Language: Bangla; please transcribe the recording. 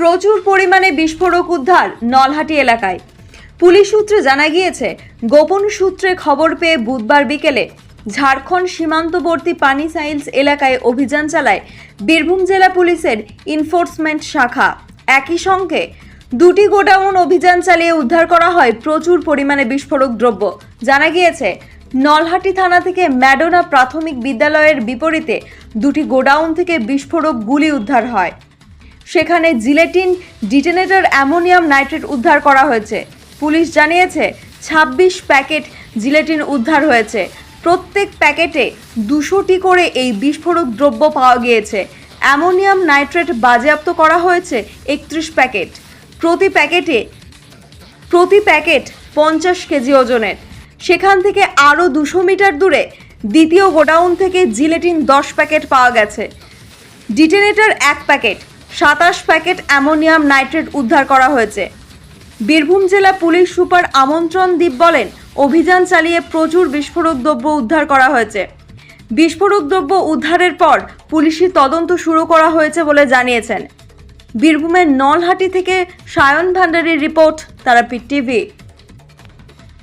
প্রচুর পরিমাণে বিস্ফোরক উদ্ধার নলহাটি এলাকায়। পুলিশ সূত্রে জানা গিয়েছে, গোপন সূত্রে খবর পেয়ে বুধবার বিকেলে ঝাড়খণ্ড সীমান্তবর্তী পানি সাইলস এলাকায় অভিযান চালায় বীরভূম জেলা পুলিশের ইনফোর্সমেন্ট শাখা। একই সঙ্গে দুটি গোডাউন অভিযান চালিয়ে উদ্ধার করা হয় প্রচুর পরিমাণে বিস্ফোরক দ্রব্য। জানা গিয়েছে, নলহাটি থানা থেকে ম্যাডোনা প্রাথমিক বিদ্যালয়ের বিপরীতে দুটি গোডাউন থেকে বিস্ফোরক গুলি উদ্ধার হয়। সেখানে জিলেটিন ডিটেনেটর অ্যামোনিয়াম নাইট্রেট উদ্ধার করা হয়েছে। পুলিশ জানিয়েছে ২৬ প্যাকেট জিলেটিন উদ্ধার হয়েছে। প্রত্যেক প্যাকেটে দুশোটি করে এই বিস্ফোরক দ্রব্য পাওয়া গিয়েছে। অ্যামোনিয়াম নাইট্রেট বাজেয়াপ্ত করা হয়েছে একত্রিশ প্যাকেট। প্রতি প্যাকেটে, প্রতি প্যাকেট পঞ্চাশ কেজি ওজনের। সেখান থেকে আরও দুশো মিটার দূরে দ্বিতীয় গোডাউন থেকে জিলেটিন দশ প্যাকেট পাওয়া গেছে। ডিটেনেটর এক প্যাকেট। সাতাশ প্যাকেট অ্যামোনিয়াম নাইট্রেট উদ্ধার করা হয়েছে। বীরভূম জেলা পুলিশ সুপার আমন্ত্রণ দ্বীপ বলেন, অভিযান চালিয়ে প্রচুর বিস্ফোরক দ্রব্য উদ্ধার করা হয়েছে। বিস্ফোরক দ্রব্য উদ্ধারের পর পুলিশি তদন্ত শুরু করা হয়েছে বলে জানিয়েছেন। বীরভূমের নলহাটি থেকে সায়ন ভান্ডারির রিপোর্ট, তারাপীঠ টিভি।